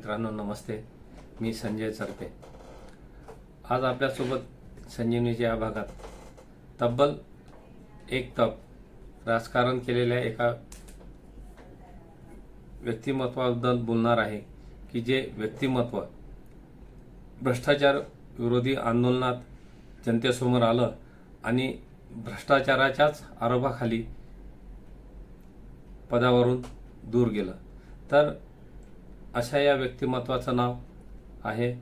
मित्रांनो नमस्ते. मी संजय चरते. आज आपल्यासोबत संजीवनीच्या या भागात तब्बल एक तप राजकारण केलेल्या एका व्यक्तिमत्वाबद्दल बोलणार आहे की जे व्यक्तिमत्व भ्रष्टाचार विरोधी आंदोलनात जनतेसमोर आलं आणि भ्रष्टाचाराच्याच आरोपाखाली पदावरून दूर गेलं. तर अशा या व्यक्तिमत्वाचं नाव आहे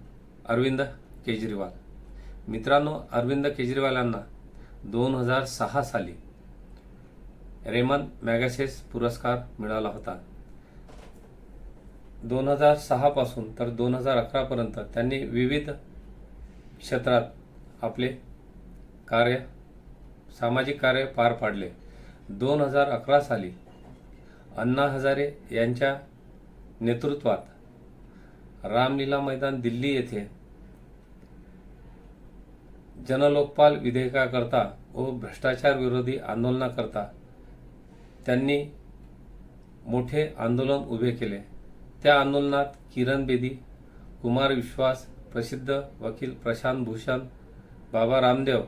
अरविंद केजरीवाल. मित्रांनो अरविंद केजरीवाल यांना दोन हजार सहा साली रेमन मॅगसेस पुरस्कार मिळाला होता. दोन हजार सहापासून तर दोन हजार अकरापर्यंत त्यांनी विविध क्षेत्रात आपले कार्य सामाजिक कार्य पार पाडले. दोन हजार अकरा साली अण्णा हजारे यांच्या नेतृत्वात. रामलीला मैदान दिल्ली येथे. जनलोकपाल विधेयकाकरता व भ्रष्टाचार विरोधी आंदोलनाकरता त्यांनी मोठे आंदोलन उभे केले. त्या आंदोलनात किरण बेदी कुमार विश्वास प्रसिद्ध वकील प्रशांत भूषण बाबा रामदेव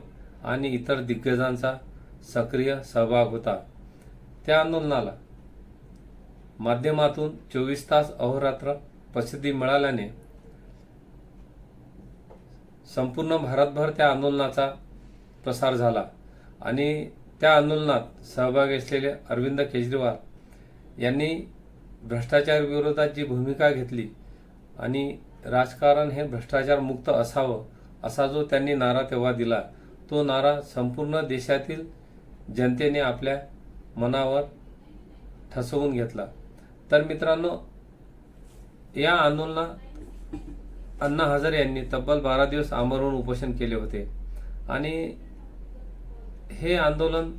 आणि इतर दिग्गजांचा सक्रिय सहभाग होता. त्या आंदोलनाला माध्यमातून चोवीस तास अहोरात्र प्रसिद्धी मिळाल्याने संपूर्ण भारतभर त्या आंदोलनाचा प्रसार झाला. आणि त्या आंदोलनात सहभागी असलेले अरविंद केजरीवाल यांनी भ्रष्टाचार विरोधात जी भूमिका घेतली आणि राजकारण हे भ्रष्टाचार मुक्त असावं असा जो त्यांनी नारा तेव्हा दिला तो नारा संपूर्ण देशातील जनतेने आपल्या मनावर ठसवून घेतला. तर मित्रांनो या आंदोलनात अण्णा हजारे यांनी तब्बल बारा दिवस आमरण उपोषण केले होते. आणि हे आंदोलन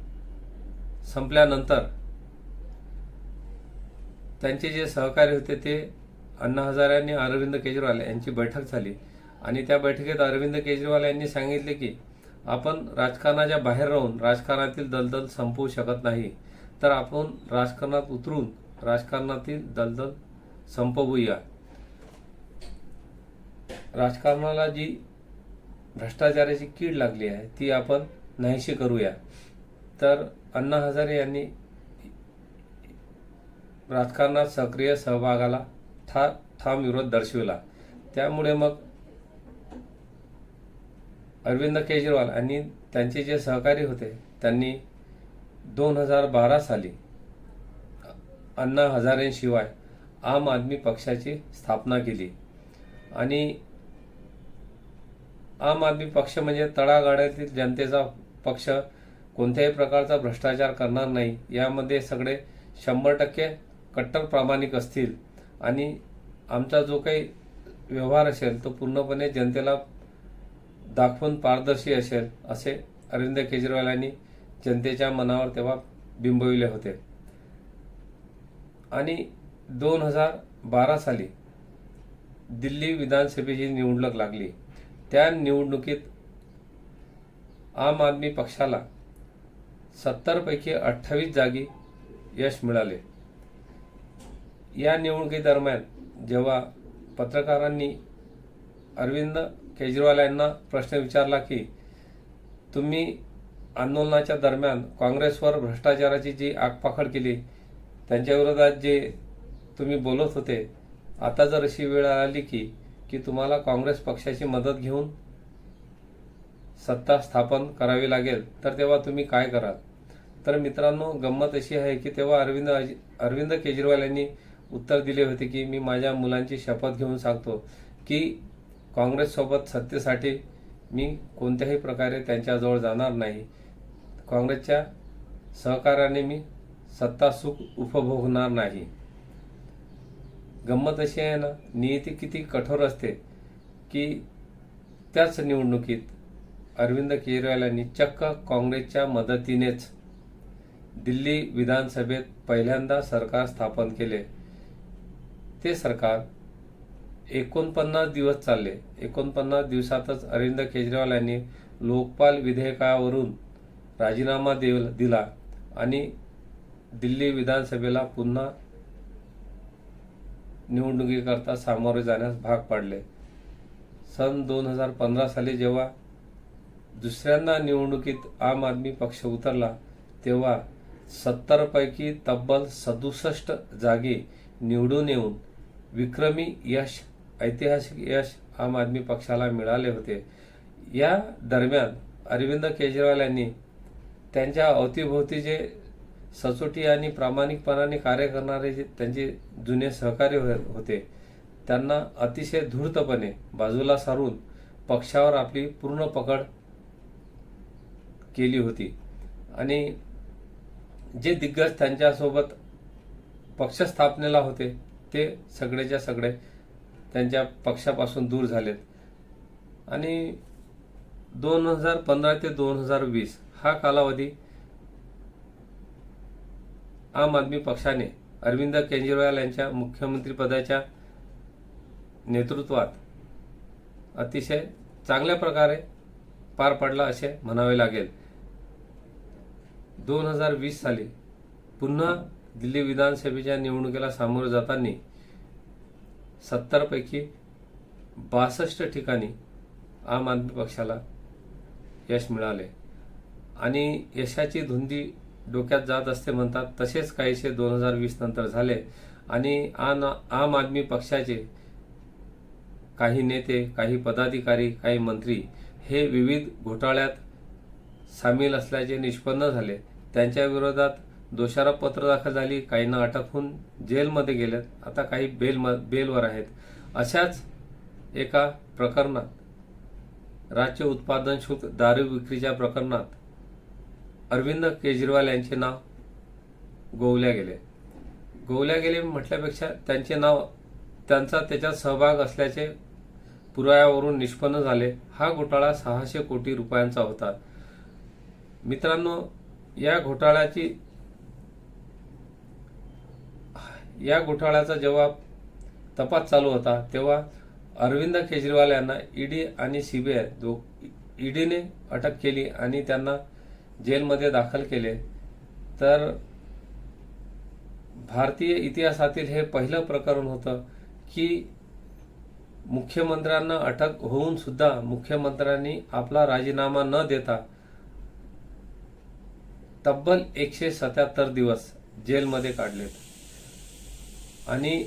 संपल्यानंतर त्यांचे जे सहकारी होते ते अण्णा हजारे आणि अरविंद केजरीवाल यांची बैठक झाली. आणि त्या बैठकीत अरविंद केजरीवाल यांनी सांगितले की आपण राजकारणाच्या बाहेर राहून राजकारणातील दलदल संपवू शकत नाही. तर आपण राजकारणात उतरून राजकारणातील दलदल संपवूया. राजकारणाला जी भ्रष्टाचाराची कीड लागली आहे ती आपण नाहीशी करूया. तर अण्णा हजारे यांनी राजकारणात सक्रिय सहभागाला ठा ठाम विरोध दर्शविला. त्यामुळे मग अरविंद केजरीवाल आणि त्यांचे जे सहकारी होते त्यांनी दोन हजार बारा साली अण्णा हजारेंशिवाय आम आदमी पक्षाची स्थापना केली. आणि आम आदमी पक्ष म्हणजे तळागाड्यातील जनतेचा पक्ष कोणत्याही प्रकारचा भ्रष्टाचार करणार नाही. यामध्ये सगळे शंभर टक्के कट्टर प्रामाणिक असतील. आणि आमचा जो काही व्यवहार असेल तो पूर्णपणे जनतेला दाखवून पारदर्शी असेल असे अरविंद केजरीवाल यांनी जनतेच्या मनावर तेव्हा बिंबविले होते. आणि दोन हजार बारा साली दिल्ली विधानसभेची निवडणूक लागली. त्या निवडणुकीत आम आदमी पक्षाला सत्तरपैकी अठ्ठावीस जागी यश मिळाले. या निवडणुकीदरम्यान जेव्हा पत्रकारांनी अरविंद केजरीवाल यांना प्रश्न विचारला की तुम्ही आंदोलनाच्या दरम्यान काँग्रेसवर भ्रष्टाचाराची जी आगपाखड केली त्यांच्या विरोधात जे तुम्ही बोलत होते आता जर अशी वेळ आली की की तुम्हाला काँग्रेस पक्षाची मदत घेऊन सत्ता स्थापन करावी लागेल तर तेव्हा तुम्ही काय कराल? तर मित्रांनो गंमत अशी आहे की तेव्हा अरविंद अरविंद केजरीवाल यांनी उत्तर दिले होते की मी माझ्या मुलांची शपथ घेऊन सांगतो की काँग्रेससोबत सत्तेसाठी मी कोणत्याही प्रकारे त्यांच्याजवळ जाणार नाही. काँग्रेसच्या सहकार्याने मी सत्ता सुख उपभोगणार नाही. गंमत अशी आहे ना नियती किती कठोर असते की त्याच निवडणुकीत अरविंद केजरीवाल यांनी चक्क काँग्रेसच्या मदतीनेच दिल्ली विधानसभेत पहिल्यांदा सरकार स्थापन केले. ते सरकार एकोणपन्नास दिवस चालले. एकोणपन्नास दिवसातच अरविंद केजरीवाल यांनी लोकपाल विधेयकावरून राजीनामा देव दिला आणि दिल्ली विधानसभेला पुन्हा निवडणुकीकरता सामोरे जाण्यास भाग पाडले. सन दोन हजार पंधरा साली जेव्हा दुसऱ्यांदा निवडणुकीत आम आदमी पक्ष उतरला तेव्हा सत्तरपैकी तब्बल सदुसष्ट जागी निवडून येऊन विक्रमी यश ऐतिहासिक यश आम आदमी पक्षाला मिळाले होते. या दरम्यान अरविंद केजरीवाल यांनी त्यांच्या अवतीभोवती जे सचोटी आणि प्रामाणिकपणाने कार्य करणारे जे त्यांचे जुने सहकारी हो- होते. त्यांना अतिशय धूर्तपणे बाजूला सारून पक्षावर आपली पूर्ण पकड केली होती. आणि जे दिग्गज त्यांच्यासोबत पक्ष स्थापनेला होते ते सगळेच्या सगळे त्यांच्या पक्षापासून दूर झालेत. आणि दोन हजार पंधरा ते दोन हजार वीस हा कालावधी आम आदमी पक्षाने अरविंद केजरीवाल यांच्या मुख्यमंत्रीपदाच्या नेतृत्वात अतिशय चांगल्या प्रकारे पार पडला असे म्हणावे लागेल. दोन हजार वीस साली पुन्हा दिल्ली विधानसभेच्या निवडणुकीला सामोरे जाताना सत्तरपैकी बासष्ट ठिकाणी आम आदमी पक्षाला यश मिळाले. आणि यशाची धुंदी डोक्यात जात असते म्हणतात तसेच काहीसे दोन हजार वीस नंतर झाले आणि आम आदमी पक्षाचे काही नेते काही पदाधिकारी काही मंत्री हे विविध घोटाळ्यात सामील असल्याचे निष्पन्न झाले. त्यांच्या विरोधात दोषारोपपत्र दाखल झाली काहींना अटक होऊन जेलमध्ये गेलेत आता काही बेल बेलवर आहेत. अशाच एका प्रकरणात राज्य उत्पादन शुल्क दारू विक्रीच्या प्रकरणात अरविंद केजरीवाल यांचे नाव गोवल्या गेले. गोवल्या गेले म्हटल्यापेक्षा त्यांचे नाव त्यांचा त्याच्यात सहभाग असल्याचे पुराव्यावरून निष्पन्न झाले. हा घोटाळा सहाशे कोटी रुपयांचा होता. मित्रांनो या घोटाळ्याची या घोटाळ्याचा जेव्हा तपास चालू होता तेव्हा अरविंद केजरीवाल यांना ईडी आणि सीबीआय दो ईडीने अटक केली आणि त्यांना जेलमध्ये दाखल केले. तर भारतीय इतिहासातील हे पहिलं प्रकरण होतं की मुख्यमंत्र्यांना अटक होऊन सुद्धा मुख्यमंत्र्यांनी आपला राजीनामा न देता तब्बल एकशे सत्याहत्तर दिवस जेलमध्ये काढलेत. आणि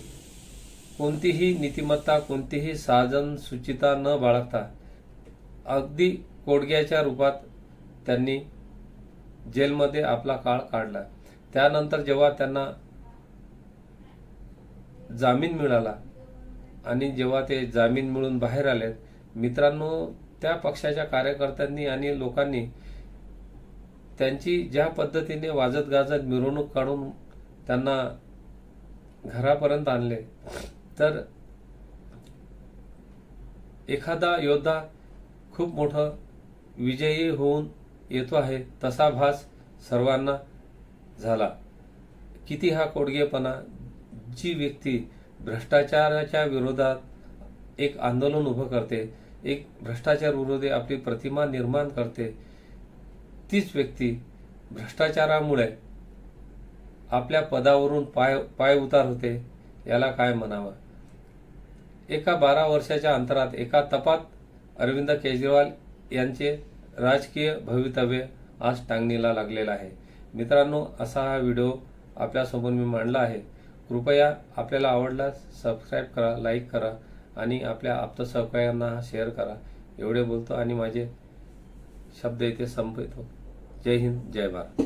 कोणतीही नीतिमत्ता कोणतीही साधन सुचिता न बाळगता अगदी कोडग्याच्या रूपात त्यांनी जेलमध्ये आपला काळ काढला. त्यानंतर जेव्हा त्यांना जामीन मिळाला आणि जेव्हा ते जामीन मिळून बाहेर आले मित्रांनो त्या पक्षाच्या कार्यकर्त्यांनी आणि लोकांनी त्यांची ज्या पद्धतीने वाजत गाजत मिरवणूक काढून त्यांना घरापर्यंत आणले तर एखादा योद्धा खूप मोठं विजयी होऊन येतो आहे. तसा भास सर्वांना झाला. किती हा कोडगेपणा. जी व्यक्ती भ्रष्टाचाराच्या विरोधात एक आंदोलन उभं करते एक भ्रष्टाचार विरोधी आपली प्रतिमा निर्माण करते तीच व्यक्ती भ्रष्टाचारामुळे आपल्या पदावरून पाय पाय उतार होते याला काय म्हणावं? एका बारा वर्षाच्या अंतरात एका तपात अरविंद केजरीवाल यांचे राजकीय भवितव्य आज टांगणीला लागलेला आहे. मित्रांनो असा हा व्हिडिओ आपल्यासमोर मी मांडला आहे. कृपया आपल्याला आवडल्यास सबस्क्राईब करा लाईक करा आणि आपल्या आप्त सहकार्यांना हा शेअर करा. एवढे बोलतो आणि माझे शब्द इथे संपवतो जय हिंद जय भारत.